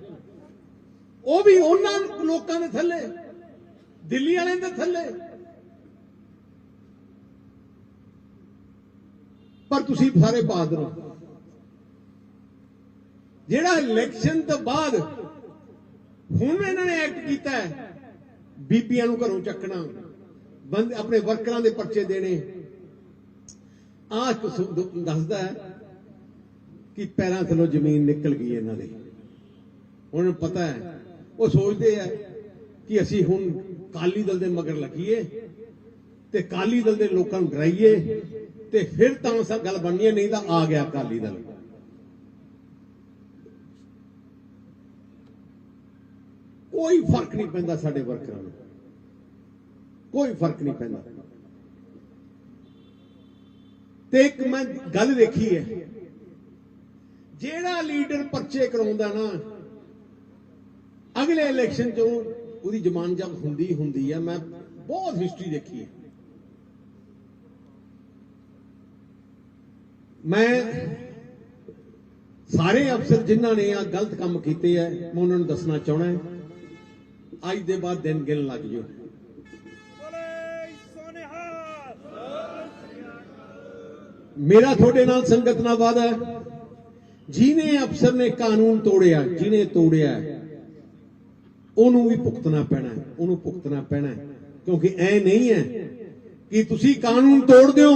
ਉਹ ਵੀ ਉਹਨਾਂ ਲੋਕਾਂ ਦੇ ਥੱਲੇ, ਦਿੱਲੀ ਵਾਲਿਆਂ ਦੇ ਥੱਲੇ। ਪਰ ਤੁਸੀਂ ਸਾਰੇ ਬਹਾਦਰ ਹੋ ਜਿਹੜਾ ਇਲੈਕਸ਼ਨ ਤੋਂ ਬਾਅਦ ਹੁਣ ਇਹਨਾਂ ਨੇ ਐਕਟ ਕੀਤਾ ਹੈ, ਬੀਬੀਆਂ ਨੂੰ ਘਰੋਂ ਚੱਕਣਾ, ਬੰਦ ਆਪਣੇ ਵਰਕਰਾਂ ਦੇ ਪਰਚੇ ਦੇਣੇ। ਆਹ ਦੱਸਦਾ ਹੈ ਕਿ ਪੈਰਾਂ ਥੱਲੋਂ ਜ਼ਮੀਨ ਨਿਕਲ ਗਈ ਇਹਨਾਂ ਦੀ। ਉਹਨਾਂ ਨੂੰ ਪਤਾ ਹੈ, ਉਹ ਸੋਚਦੇ ਆ ਕਿ ਅਸੀਂ ਹੁਣ ਕਾਲੀ ਦਲ ਦੇ ਮਗਰ ਲੱਗੀਏ ਤੇ ਕਾਲੀ ਦਲ ਦੇ ਲੋਕਾਂ ਨੂੰ ਡਰਾਈਏ। ਤੇ ਫਿਰ ਤਾਂ ਸਭ ਗੱਲ ਬਣਨੀ ਹੈ, ਨਹੀਂ ਤਾਂ ਆ ਗਿਆ ਅਕਾਲੀ ਦਲ। ਕੋਈ ਫ਼ਰਕ ਨਹੀਂ ਪੈਂਦਾ ਸਾਡੇ ਵਰਕਰਾਂ ਨੂੰ। ਕੋਈ ਫ਼ਰਕ ਨਹੀਂ ਪੈਂਦਾ। ਤੇ ਇੱਕ ਮੈਂ ਗੱਲ ਦੇਖੀ ਹੈ, ਜਿਹੜਾ ਲੀਡਰ ਪਰਚੇ ਕਰਾਉਂਦਾ ਨਾ, ਅਗਲੇ ਇਲੈਕਸ਼ਨ ਚੋਂ ਉਹਦੀ ਜ਼ਮਾਨ ਜਬ ਹੁੰਦੀ ਹੁੰਦੀ ਹੈ, ਮੈਂ ਬਹੁਤ ਹਿਸਟਰੀ ਦੇਖੀ ਹੈ। ਮੈਂ ਸਾਰੇ ਅਫਸਰ ਜਿਨ੍ਹਾਂ ਨੇ ਆ ਗਲਤ ਕੰਮ ਕੀਤੇ ਆ ਮੈਂ ਉਹਨਾਂ ਨੂੰ ਦੱਸਣਾ ਚਾਹਣਾ ਅੱਜ ਦੇ ਬਾਅਦ ਦਿਨ ਗਿਣ ਲੱਗ ਜਾਓ ਮੇਰਾ ਤੁਹਾਡੇ ਨਾਲ ਸੰਗਤ ਨਾਲ ਵਾਅਦਾ ਹੈ ਜਿਹਨੇ ਅਫਸਰ ਨੇ ਕਾਨੂੰਨ ਤੋੜਿਆ ਜਿਹਨੇ ਤੋੜਿਆ ਉਹਨੂੰ ਵੀ ਭੁਗਤਣਾ ਪੈਣਾ ਉਹਨੂੰ ਭੁਗਤਣਾ ਪੈਣਾ। ਕਿਉਂਕਿ ਐ ਨਹੀਂ ਹੈ ਕਿ ਤੁਸੀਂ ਕਾਨੂੰਨ ਤੋੜ ਦਿਓ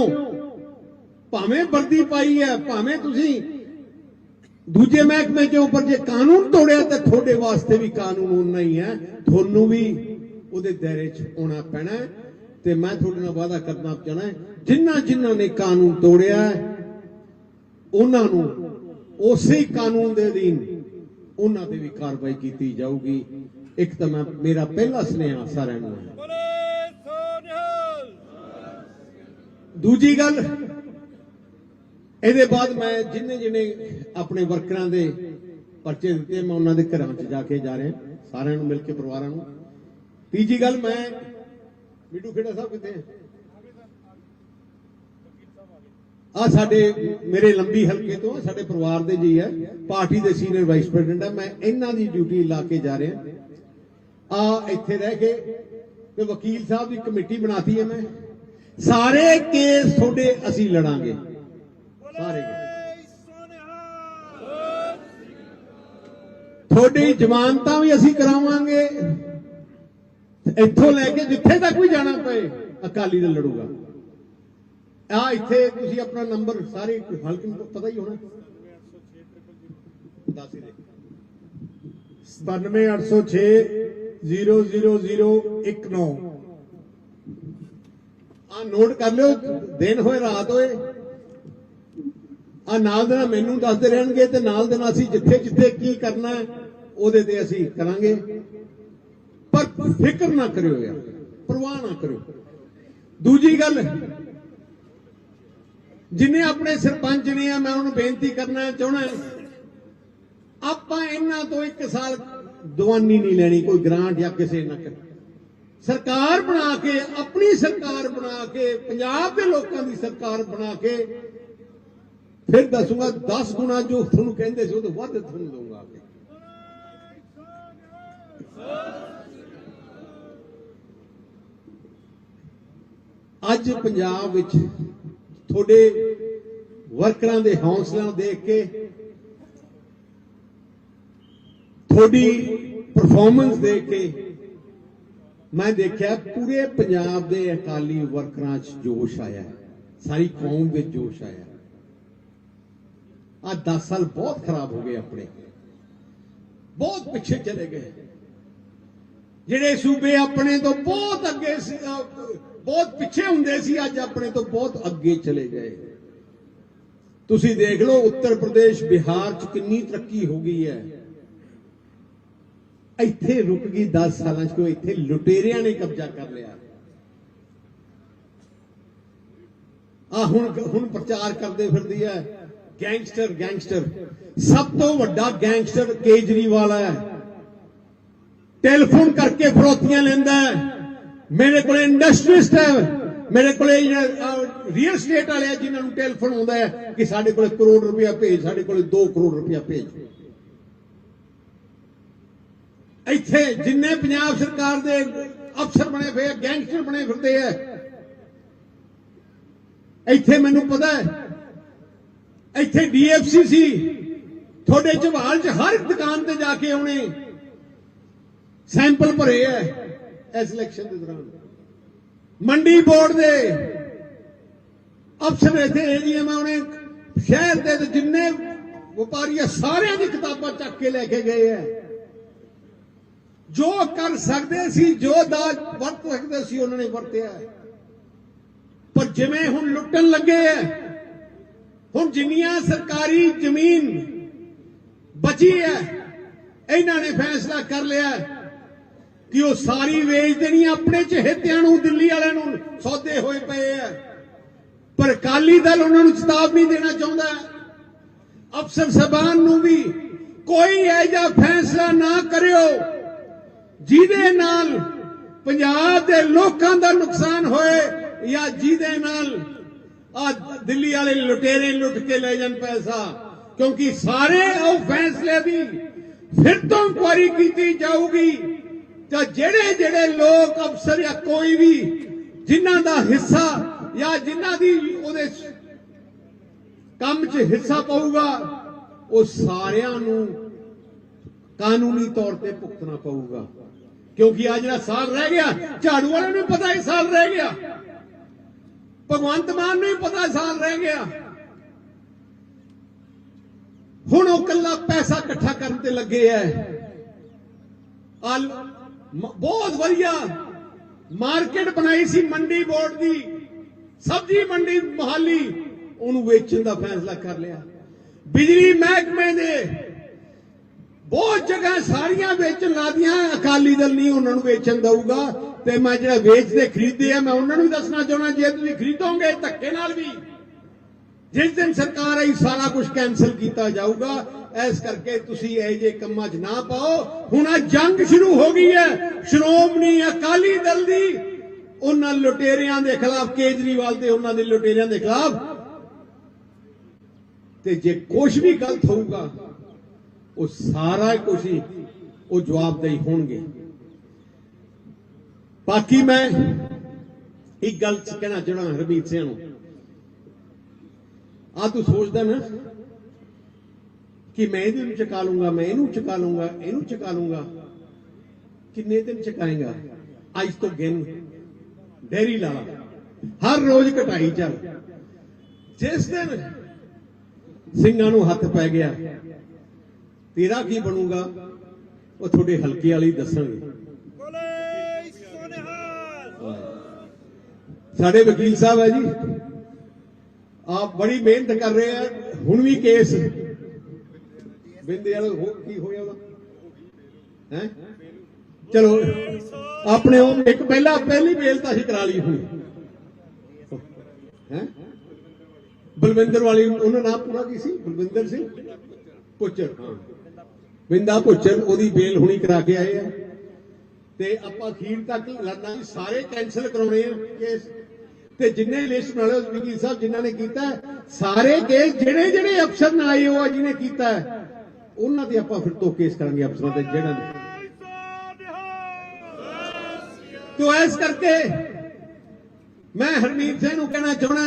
ਭਾਵੇਂ ਵਰਦੀ ਪਾਈ ਹੈ ਭਾਵੇਂ ਤੁਸੀਂ ਦੂਜੇ ਮਹਿਕਮੇ ਚੋਂ ਪਰ ਜੇ ਕਾਨੂੰਨ ਤੋੜਿਆ ਤਾਂ ਤੁਹਾਡੇ ਵਾਸਤੇ ਵੀ ਕਾਨੂੰਨ ਉਨਾ ਹੀ ਹੈ। ਤੁਹਾਨੂੰ ਵੀ ਉਹਦੇ ਦਾਇਰੇ 'ਚ ਆਉਣਾ ਪੈਣਾ। ਤੇ ਮੈਂ ਤੁਹਾਡੇ ਨਾਲ ਵਾਅਦਾ ਕਰਨਾ ਚਾਹਣਾ ਜਿਨ੍ਹਾਂ ਜਿਨ੍ਹਾਂ ਨੇ ਕਾਨੂੰਨ ਤੋੜਿਆ ਹੈ, ਉਹਨਾਂ ਨੂੰ ਉਸੇ ਕਾਨੂੰਨ ਦੇ ਅਧੀਨ ਉਹਨਾਂ ਤੇ ਵੀ ਕਾਰਵਾਈ ਕੀਤੀ ਜਾਊਗੀ। ਇੱਕ ਤਾਂ ਮੈਂ ਮੇਰਾ ਪਹਿਲਾ ਸੁਨੇਹਾ ਸਾਰਿਆਂ ਨੂੰ ਦੂਜੀ ਗੱਲ ਇਹਦੇ ਬਾਅਦ ਮੈਂ ਜਿੰਨੇ ਜਿੰਨੇ ਆਪਣੇ ਵਰਕਰਾਂ ਦੇ ਪਰਚੇ ਦਿੱਤੇ, ਮੈਂ ਉਹਨਾਂ ਦੇ ਘਰਾਂ 'ਚ ਜਾ ਕੇ ਜਾ ਰਿਹਾ, ਸਾਰਿਆਂ ਨੂੰ ਮਿਲ ਕੇ ਪਰਿਵਾਰਾਂ ਨੂੰ। ਤੀਜੀ ਗੱਲ, ਮੈਂ ਮਿੱਟੂ ਖੇੜਾ ਸਾਹਿਬ ਕਿੱਥੇ ਹੈ? ਆ ਸਾਡੇ ਮੇਰੇ ਲੰਬੀ ਹਲਕੇ ਤੋਂ ਸਾਡੇ ਪਰਿਵਾਰ ਦੇ ਜੀ ਹੈ ਪਾਰਟੀ ਦੇ ਸੀਨੀਅਰ ਵਾਈਸ ਪ੍ਰੈਜ਼ੀਡੈਂਟ ਹੈ ਮੈਂ ਇਹਨਾਂ ਦੀ ਡਿਊਟੀ ਲਾ ਕੇ ਜਾ ਰਿਹਾ। ਆ ਇੱਥੇ ਰਹਿ ਕੇ ਤੇ ਵਕੀਲ ਸਾਹਿਬ ਦੀ ਕਮੇਟੀ ਬਣਾਤੀ ਹੈ ਮੈਂ। ਸਾਰੇ ਕੇਸ ਤੁਹਾਡੇ ਅਸੀਂ ਲੜਾਂਗੇ। ਸਾਰੇ ਤੁਹਾਡੀ ਜ਼ਮਾਨਤਾਂ ਵੀ ਅਸੀਂ ਕਰਾਵਾਂਗੇ। ਇੱਥੋਂ ਲੈ ਕੇ ਜਿੱਥੇ ਤੱਕ ਵੀ ਜਾਣਾ ਪਏ ਅਕਾਲੀ ਦਲ ਲੜੂਗਾ। ਆ ਇੱਥੇ ਤੁਸੀਂ ਆਪਣਾ ਨੰਬਰ ਸਾਰੇ ਹਲਕੇ ਨੂੰ ਪਤਾ ਹੀ ਹੋਣਾ। ਦੱਸ ਹੀ ਦੇ। 97806 00019 ਆ ਨੋਟ ਕਰ ਲਿਓ ਦਿਨ ਹੋਏ ਰਾਤ ਹੋਏ। ਆ ਨਾਲ ਦੇ ਨਾਲ ਮੈਨੂੰ ਦੱਸਦੇ ਰਹਿਣਗੇ ਤੇ ਨਾਲ ਦੇ ਨਾਲ ਅਸੀਂ ਜਿੱਥੇ ਜਿੱਥੇ ਕੀ ਕਰਨਾ ਉਹਦੇ ਤੇ ਅਸੀਂ ਕਰਾਂਗੇ। ਪਰ ਫਿਕਰ ਨਾ ਕਰਿਓ ਯਾਰ, ਪਰਵਾਹ ਨਾ ਕਰਿਓ। ਦੂਜੀ ਗੱਲ, ਜਿਨੇ ਆਪਣੇ ਸਰਪੰਚ ਨੇ ਆ, ਮੈਂ ਉਹਨੂੰ ਬੇਨਤੀ ਕਰਨਾ ਚਾਹਣਾ ਆਪਾਂ ਇਹਨਾਂ ਤੋਂ ਇੱਕ ਸਾਲ ਦਵਾਨੀ ਨਹੀਂ ਲੈਣੀ, ਕੋਈ ਗ੍ਰਾਂਟ ਜਾਂ ਕਿਸੇ ਨਾ ਸਰਕਾਰ ਬਣਾ ਕੇ, ਆਪਣੀ ਸਰਕਾਰ ਬਣਾ ਕੇ, ਪੰਜਾਬ ਦੇ ਲੋਕਾਂ ਦੀ ਸਰਕਾਰ ਬਣਾ ਕੇ ਫਿਰ ਦੱਸੂਗਾ 10 ਗੁਣਾ ਜੋ ਤੁਹਾਨੂੰ ਕਹਿੰਦੇ ਸੀ, ਉਹ ਤੋਂ ਵੱਧ ਤੁਹਾਨੂੰ ਦਊਂਗਾ ਅੱਗੇ ਅੱਜ ਪੰਜਾਬ ਵਿੱਚ ਤੁਹਾਡੇ ਵਰਕਰਾਂ ਦੇ ਹੌਸਲਾ ਦੇਖ ਕੇ, ਤੁਹਾਡੀ ਪਰਫਾਰਮੈਂਸ ਦੇਖ ਕੇ ਮੈਂ ਦੇਖਿਆ ਪੂਰੇ ਪੰਜਾਬ ਦੇ ਅਕਾਲੀ ਵਰਕਰਾਂ 'ਚ ਜੋਸ਼ ਆਇਆ ਸਾਰੀ ਕੌਮ ਵਿੱਚ ਜੋਸ਼ ਆਇਆ ਆ 10 ਸਾਲ ਬਹੁਤ ਖਰਾਬ ਹੋ ਗਏ ਆਪਣੇ। ਬਹੁਤ ਪਿੱਛੇ ਚਲੇ ਗਏ। ਜਿਹੜੇ ਸੂਬੇ ਆਪਣੇ ਤੋਂ ਬਹੁਤ ਅੱਗੇ ਸੀ ਬਹੁਤ ਪਿੱਛੇ ਹੁੰਦੇ ਸੀ, ਅੱਜ ਆਪਣੇ ਤੋਂ ਬਹੁਤ ਅੱਗੇ ਚਲੇ ਗਏ। ਤੁਸੀਂ ਦੇਖ ਲਓ, ਉੱਤਰ ਪ੍ਰਦੇਸ਼, ਬਿਹਾਰ 'ਚ ਕਿੰਨੀ ਤਰੱਕੀ ਹੋ ਗਈ ਹੈ। ਇੱਥੇ ਰੁਕ ਗਈ 10 ਸਾਲਾਂ 'ਚ, ਕਿਉਂ ਇੱਥੇ ਲੁਟੇਰਿਆਂ ਨੇ ਕਬਜ਼ਾ ਕਰ ਲਿਆ। ਆ ਹੁਣ ਹੁਣ ਪ੍ਰਚਾਰ ਕਰਦੇ ਫਿਰਦੀ ਹੈ। Gangster gangster. ਸਭ ਤੋਂ ਵੱਡਾ ਗੈਂਗਸਟਰ ਕੇਜਰੀਵਾਲ ਹੈ। ਟੈਲੀਫੋਨ ਕਰਕੇ ਫਰੋਤੀਆਂ ਲੈਂਦਾ ਹੈ। ਮੇਰੇ ਕੋਲ ਇੰਡਸਟਰੀਸਟ ਹੈ। ਮੇਰੇ ਕੋਲ ਰੀਅਲ estate ਵਾਲੇ ਆ ਜਿਨ੍ਹਾਂ ਨੂੰ ਟੈਲੀਫੋਨ ਆਉਂਦਾ ਹੈ ਕਿ ਸਾਡੇ ਕੋਲ ਕਰੋੜ ਰੁਪਇਆ ਭੇਜ, ਸਾਡੇ ਕੋਲ 2 ਕਰੋੜ ਰੁਪਇਆ ਭੇਜ। ਇੱਥੇ ਜਿੰਨੇ ਪੰਜਾਬ ਸਰਕਾਰ ਦੇ ਅਫਸਰ ਬਣੇ ਹੋਏ ਗੈਂਗਸਟਰ ਬਣੇ ਫਿਰਦੇ ਆ। ਇੱਥੇ ਮੈਨੂੰ ਪਤਾ ਹੈ ਇੱਥੇ ਡੀਐਫਸੀ ਸੀ। ਤੁਹਾਡੇ ਝਵਾਲ 'ਚ ਹਰ ਇੱਕ ਦੁਕਾਨ ਤੇ ਜਾ ਕੇ ਆਉਣੇ। ਸੈਂਪਲ ਭਰੇ ਐ ਇਸ ਇਲੈਕਸ਼ਨ ਦੇ ਦੌਰਾਨ। ਮੰਡੀ ਬੋਰਡ ਦੇ ਅਫਸਰ ਇੱਥੇ ਏਰੀਐਮ ਆਉਣੇ ਸ਼ਹਿਰ ਦੇ ਜਿੰਨੇ ਵਪਾਰੀ ਆ, ਸਾਰਿਆਂ ਦੀ ਕਿਤਾਬਾਂ ਚੱਕ ਕੇ ਲੈ ਕੇ ਗਏ ਐ। ਜੋ ਕਰ ਸਕਦੇ ਸੀ, ਜੋ ਦਾਜ ਵਰਤ ਸਕਦੇ ਸੀ, ਉਹਨਾਂ ਨੇ ਵਰਤਿਆ। ਪਰ ਜਿਵੇਂ ਹੁਣ ਲੁੱਟਣ ਲੱਗੇ ਐ ਹੁਣ ਜਿੰਨੀਆਂ ਸਰਕਾਰੀ ਜ਼ਮੀਨ ਬਚੀ ਹੈ, ਇਹਨਾਂ ਨੇ ਫੈਸਲਾ ਕਰ ਲਿਆ ਕਿ ਉਹ ਸਾਰੀ ਵੇਚ ਦੇਣੀ ਆਪਣੇ ਚਹੇਤਿਆਂ ਨੂੰ, ਦਿੱਲੀ ਵਾਲਿਆਂ ਨੂੰ ਸੌਦੇ ਹੋਏ ਪਏ ਆ ਪਰ ਅਕਾਲੀ ਦਲ ਉਹਨਾਂ ਨੂੰ ਚੇਤਾਵਨੀ ਦੇਣਾ ਚਾਹੁੰਦਾ। ਅਫਸਰ ਸਬਾਨ ਨੂੰ ਵੀ ਕੋਈ ਐਜਾ ਫੈਸਲਾ ਨਾ ਕਰਿਓ, ਜਿਹਦੇ ਨਾਲ ਪੰਜਾਬ ਦੇ ਲੋਕਾਂ ਦਾ ਨੁਕਸਾਨ ਹੋਏ ਜਾਂ ਜਿਹਦੇ ਨਾਲ ਆ ਦਿੱਲੀ ਵਾਲੇ ਲੁਟੇਰੇ ਲੁੱਟ ਕੇ ਲੈ ਜਾਣ ਪੈਸਾ, ਕਿਉਂਕਿ ਸਾਰੇ ਉਹ ਫੈਸਲੇ ਦੀ ਫਿਰ ਤੋਂ ਇਨਕੁਆਰੀ ਕੀਤੀ ਜਾਊਗੀ। ਤਾਂ ਜਿਹੜੇ ਜਿਹੜੇ ਲੋਕ ਅਫਸਰ ਜਾਂ ਕੋਈ ਵੀ ਜਿਨ੍ਹਾਂ ਦਾ ਹਿੱਸਾ ਜਾਂ ਜਿਨ੍ਹਾਂ ਦੀ ਉਹਦੇ ਕੰਮ 'ਚ ਹਿੱਸਾ ਪਊਗਾ, ਉਹ ਸਾਰਿਆਂ ਨੂੰ ਕਾਨੂੰਨੀ ਤੌਰ ਤੇ ਭੁਗਤਣਾ ਪਊਗਾ। ਕਿਉਂਕਿ ਆ ਜਿਹੜਾ ਸਾਲ ਰਹਿ ਗਿਆ, ਝਾੜੂ ਵਾਲਿਆਂ ਨੂੰ ਪਤਾ ਇਹ ਸਾਲ ਰਹਿ ਗਿਆ। ਭਗਵੰਤ ਮਾਨ ਨੂੰ ਵੀ ਪਤਾ ਸਾਲ ਰਹਿ ਗਿਆ। ਹੁਣ ਉਹ ਕੱਲਾ ਪੈਸਾ ਇਕੱਠਾ ਕਰਨ ਤੇ ਲੱਗੇ ਐ। ਆਲ ਬਹੁਤ ਵਧੀਆ ਮਾਰਕੀਟ ਬਣਾਈ ਸੀ ਮੰਡੀ ਬੋਰਡ ਦੀ। ਸਬਜ਼ੀ ਮੰਡੀ ਮਹਾਲੀ, ਉਹਨੂੰ ਵੇਚਣ ਦਾ ਫੈਸਲਾ ਕਰ ਲਿਆ। ਬਿਜਲੀ ਮਹਿਕਮੇ ਦੇ ਬਹੁਤ ਜਗ੍ਹਾ ਸਾਰੀਆਂ ਵੇਚਣ ਲਾਦੀਆਂ, ਅਕਾਲੀ ਦਲ ਨਹੀਂ ਉਹਨਾਂ ਨੂੰ ਵੇਚਣ ਦਊਗਾ। ਤੇ ਮੈਂ ਜਿਹੜਾ ਵੇਚਦੇ ਖਰੀਦੇ ਆ, ਮੈਂ ਉਹਨਾਂ ਨੂੰ ਵੀ ਦੱਸਣਾ ਚਾਹੁੰਦਾ, ਜੇ ਤੁਸੀਂ ਖਰੀਦੋਗੇ ਧੱਕੇ ਨਾਲ ਵੀ। ਜਿਸ ਦਿਨ ਸਰਕਾਰ ਆਈ, ਸਾਰਾ ਕੁਝ ਕੈਨਸਲ ਕੀਤਾ ਜਾਊਗਾ। ਇਸ ਕਰਕੇ ਤੁਸੀਂ ਇਹ ਜੇ ਕੰਮਾਂ 'ਚ ਨਾ ਪਾਓ। ਹੁਣ ਆ ਜੰਗ ਸ਼ੁਰੂ ਹੋ ਗਈ ਹੈ। ਸ਼੍ਰੋਮਣੀ ਅਕਾਲੀ ਦਲ ਦੀ, ਉਹਨਾਂ ਲੁਟੇਰਿਆਂ ਦੇ ਖਿਲਾਫ, ਕੇਜਰੀਵਾਲ ਤੇ ਉਹਨਾਂ ਦੇ ਲੁਟੇਰਿਆਂ ਦੇ ਖਿਲਾਫ। ਤੇ ਜੇ ਕੁਝ ਵੀ ਗਲਤ ਹੋਊਗਾ, ਉਹ ਸਾਰਾ ਕੁਝ ਹੀ, ਉਹ ਜਵਾਬਦੇਹੀ ਹੋਣਗੇ। ਬਾਕੀ ਮੈਂ ਇੱਕ ਗੱਲ ਕਹਿਣਾ ਚਾਹਣਾ ਹਰਮੀਤ ਸਿੰਘ ਨੂੰ। ਆ ਤੂੰ ਸੋਚਦਾ ਨਾ ਕਿ ਮੈਂ ਇਹਦੇ ਨੂੰ ਚਕਾ ਲੂੰਗਾ, ਮੈਂ ਇਹਨੂੰ ਚਕਾ ਲੂੰਗਾ, ਇਹਨੂੰ ਚਕਾ ਲੂੰਗਾ। ਕਿੰਨੇ ਦਿਨ ਚਕਾਏਗਾ? ਅੱਜ ਤੋਂ ਗਿਣ, ਡੈਰੀ ਲਾ। ਹਰ ਰੋਜ਼ ਕਟਾਈ ਚੱਲ। ਜਿਸ ਦਿਨ ਸਿੰਘਾਂ ਨੂੰ ਹੱਥ ਪੈ ਗਿਆ, ਤੇਰਾ ਕੀ ਬਣੂਗਾ? ਉਹ ਤੁਹਾਡੇ ਹਲਕੇ ਵਾਲੇ ਦੱਸਣਗੇ ਬੋਲੇ ਸੋਨਿਹਾਲ ਸਾਡੇ ਵਕੀਲ ਸਾਹਿਬ ਹੈ ਜੀ। ਆਪ ਬੜੀ ਮਿਹਨਤ ਕਰ ਰਹੇ ਆ। ਹੁਣ ਵੀ ਕੇਸ ਬਿੰਦੇ ਵਾਲਾ ਕੀ ਹੋਇਆ ਉਹਦਾ? ਹੈ? ਚਲੋ, ਆਪਣੇ ਉਹ ਇੱਕ ਪਹਿਲਾ, ਪਹਿਲੀ ਬੇਲ ਤਾਂ ਅਸੀਂ ਕਰਾ ਲਈ ਹੁਣ। ਹੈ? ਬਲਵਿੰਦਰ ਵਾਲੀ ਉਹਨਾਂ ਨਾਮ ਪੂਰਾ ਕੀ ਸੀ? ਬਲਵਿੰਦਰ ਸਿੰਘ? ਪੁੱਚਰ ਹਾਂ। ਬਿੰਦਾ ਪੁੱਚਰ ਉਹਦੀ ਬੇਲ ਹੁਣੀ ਕਰਾ ਕੇ ਆਏ ਆ। ਤੇ ਆਪਾਂ ਅਖੀਰ ਤੱਕ ਲੜਨਾ ਜੀ ਸਾਰੇ ਕੈਨਸਲ ਕਰਾਉਣੇ ਆ ਕੇਸ। ਤੇ ਜਿੰਨੇ ਲਿਸਟ ਬਣਾਏ ਵਕੀਲ ਸਾਹਿਬ, ਜਿਨ੍ਹਾਂ ਨੇ ਕੀਤਾ ਸਾਰੇ ਕੇਸ ਜਿਹੜੇ ਜਿਹੜੇ ਅਫਸਰ ਨਾਲ ਆਏ ਹੋ ਜਿਹਨੇ ਕੀਤਾ ਉਹਨਾਂ ਤੇ ਆਪਾਂ ਫਿਰ ਤੋਂ ਕੇਸ ਕਰਾਂਗੇ ਅਫਸਰਾਂ ਤੇ ਜਿਹੜਾ ਤੋ ਇਸ ਕਰਕੇ ਮੈਂ ਹਰਮੀਤ ਸਿੰਘ ਨੂੰ ਕਹਿਣਾ ਚਾਹਣਾ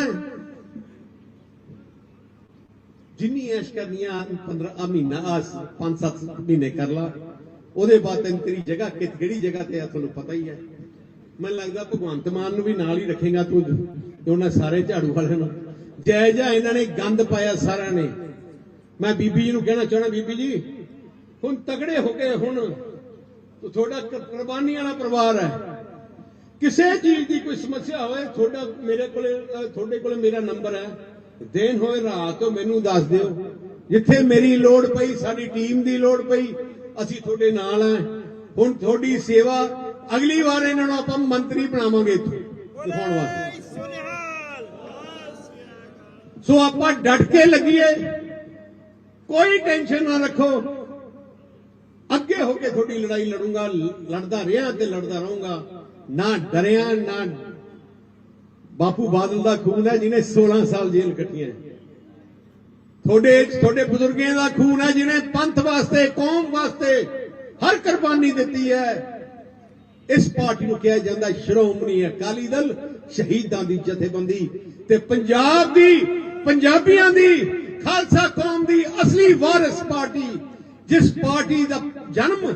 ਜਿੰਨੀ ਐਸ਼ ਕਰਨੀਆਂ ਆ 15 ਮਹੀਨਾ ਆ 5-7 ਮਹੀਨੇ ਕਰ ਲਾ, ਉਹਦੇ ਬਾਅਦ ਤੈਨੂੰ ਤੇਰੀ ਜਗ੍ਹਾ ਕਿਹੜੀ ਜਗ੍ਹਾ ਤੇ ਆ, ਤੁਹਾਨੂੰ ਪਤਾ ਹੀ ਹੈ। ਮੈਨੂੰ ਲੱਗਦਾ ਭਗਵੰਤ ਮਾਨ ਨੂੰ ਵੀ ਨਾਲ ਹੀ ਰੱਖੇਗਾ ਤੂੰ ਉਹਨਾਂ ਸਾਰੇ ਝਾੜੂ ਵਾਲਿਆਂ ਨੂੰ। ਜੈ ਜੈ ਇਹਨਾਂ ਨੇ ਗੰਦ ਪਾਇਆ ਸਾਰਿਆਂ ਨੇ। ਮੈਂ ਬੀਬੀ ਜੀ ਨੂੰ ਕਹਿਣਾ ਚਾਹਣਾ ਬੀਬੀ ਜੀ, ਹੁਣ ਤਗੜੇ ਹੋ ਕੇ ਹੁਣ ਤੂੰ ਤੁਹਾਡਾ ਕੁਰਬਾਨੀ ਵਾਲਾ ਪਰਿਵਾਰ ਹੈ। ਕਿਸੇ ਚੀਜ਼ ਦੀ ਕੋਈ ਸਮੱਸਿਆ ਹੋਵੇ, ਤੁਹਾਡਾ ਮੇਰੇ ਕੋਲੇ ਤੁਹਾਡੇ ਕੋਲੇ ਮੇਰਾ ਨੰਬਰ ਹੈ। ਦਿਨ ਹੋਏ, ਰਾਤ ਹੋ ਮੈਨੂੰ ਦੱਸ ਦਿਓ। ਜਿੱਥੇ ਮੇਰੀ ਲੋੜ ਪਈ, ਸਾਡੀ ਟੀਮ ਦੀ ਲੋੜ ਪਈ, ਅਸੀਂ ਤੁਹਾਡੇ ਨਾਲ ਆ ਹੁਣ ਤੁਹਾਡੀ ਸੇਵਾ ਅਗਲੀ ਵਾਰ ਇਹਨਾਂ ਨੂੰ ਆਪਾਂ ਮੰਤਰੀ ਬਣਾਵਾਂਗੇ ਇੱਥੋਂ ਦਿਖਾਉਣ ਵਾਸਤੇ। ਸੋ ਆਪਾਂ ਡਟ ਕੇ ਲੱਗੀਏ ਕੋਈ ਟੈਨਸ਼ਨ ਨਾ ਰੱਖੋ। ਅੱਗੇ ਹੋ ਕੇ ਤੁਹਾਡੀ ਲੜਾਈ ਲੜੂੰਗਾ ਲੜਦਾ ਰਿਹਾ ਤੇ ਲੜਦਾ ਰਹੂੰਗਾ। ਨਾ ਡਰਿਆ ਨਾ ਬਾਪੂ ਬਾਦਲ ਦਾ ਖੂਨ ਹੈ ਜਿਹਨੇ 16 ਸਾਲ ਜੇਲ੍ਹ ਕੱਟੀਆਂ ਤੁਹਾਡੇ ਤੁਹਾਡੇ ਬਜ਼ੁਰਗਾਂ ਦਾ ਖੂਨ ਹੈ ਜਿਹਨੇ ਪੰਥ ਵਾਸਤੇ ਕੌਮ ਵਾਸਤੇ ਹਰ ਕੁਰਬਾਨੀ ਦਿੱਤੀ ਹੈ। ਇਸ ਪਾਰਟੀ ਨੂੰ ਕਿਹਾ ਜਾਂਦਾ ਸ਼੍ਰੋਮਣੀ ਅਕਾਲੀ ਦਲ, ਸ਼ਹੀਦਾਂ ਦੀ ਜਥੇਬੰਦੀ ਤੇ ਪੰਜਾਬ ਦੀ, ਪੰਜਾਬੀਆਂ ਦੀ, ਖਾਲਸਾ ਕੌਮ ਦੀ ਅਸਲੀ ਵਾਰਿਸ ਪਾਰਟੀ, ਜਿਸ ਪਾਰਟੀ ਦਾ ਜਨਮ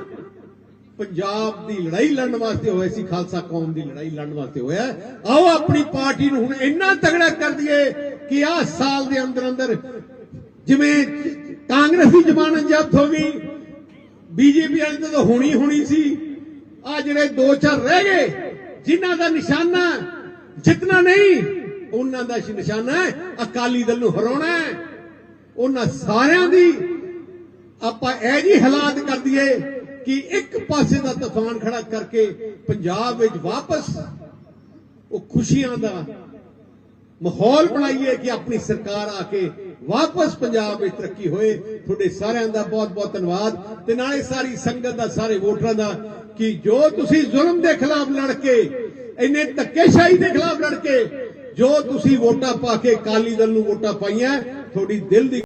ਪੰਜਾਬ ਦੀ ਲੜਾਈ ਲੜਨ ਵਾਸਤੇ ਹੋਇਆ ਸੀ, ਖਾਲਸਾ ਕੌਮ ਦੀ ਲੜਾਈ ਲੜਨ ਵਾਸਤੇ ਹੋਇਆ। ਆਓ ਆਪਣੀ ਪਾਰਟੀ ਨੂੰ ਹੁਣ ਇੰਨਾ ਤਗੜਾ ਕਰ ਦਈਏ ਕਿ ਆਹ ਸਾਲ ਦੇ ਅੰਦਰ ਅੰਦਰ ਜਿਵੇਂ ਕਾਂਗਰਸ ਦੀ ਜ਼ਮਾਨਤ ਜ਼ਬਤ ਹੋ ਗਈ, ਬੀਜੇਪੀ ਵਾਲੀ ਤਾਂ ਹੋਣੀ ਹੋਣੀ ਸੀ। ਆ ਜਿਹੜੇ ਦੋ ਚਾਰ ਰਹਿ ਗਏ, ਜਿਨ੍ਹਾਂ ਦਾ ਨਿਸ਼ਾਨਾ ਜਿੱਤਣਾ ਨਹੀਂ, ਉਹਨਾਂ ਦਾ ਨਿਸ਼ਾਨਾ ਹੈ, ਅਕਾਲੀ ਦਲ ਨੂੰ ਹਰਾਉਣਾ ਹੈ। ਉਹਨਾਂ ਸਾਰਿਆਂ ਦੀ ਆਪਾਂ ਇਹ ਜੀ ਹਾਲਾਤ ਕਰ ਦਈਏ ਕਿ ਇੱਕ ਪਾਸੇ ਦਾ ਤੂਫਾਨ ਖੜਾ ਕਰਕੇ ਪੰਜਾਬ ਵਿੱਚ ਵਾਪਸ ਉਹ ਖੁਸ਼ੀਆਂ ਦਾ ਮਾਹੌਲ ਬਣਾਈਏ ਕਿ ਆਪਣੀ ਸਰਕਾਰ ਆ ਕੇ ਵਾਪਸ ਪੰਜਾਬ ਵਿੱਚ ਤਰੱਕੀ ਹੋਏ। ਤੁਹਾਡੇ ਸਾਰਿਆਂ ਦਾ ਬਹੁਤ ਬਹੁਤ ਧੰਨਵਾਦ। ਤੇ ਨਾਲੇ ਸਾਰੀ ਸੰਗਤ ਦਾ, ਸਾਰੇ ਵੋਟਰਾਂ ਦਾ ਕਿ ਜੋ ਤੁਸੀਂ ਜ਼ੁਲਮ ਦੇ ਖਿਲਾਫ ਲੜ ਕੇ, ਇੰਨੇ ਧੱਕੇਸ਼ਾਹੀ ਦੇ ਖਿਲਾਫ ਲੜ ਕੇ, ਜੋ ਤੁਸੀਂ ਵੋਟਾਂ ਪਾ ਕੇ ਅਕਾਲੀ ਦਲ ਨੂੰ ਵੋਟਾਂ ਪਾਈਆਂ, ਤੁਹਾਡੀ ਦਿਲ ਦੀ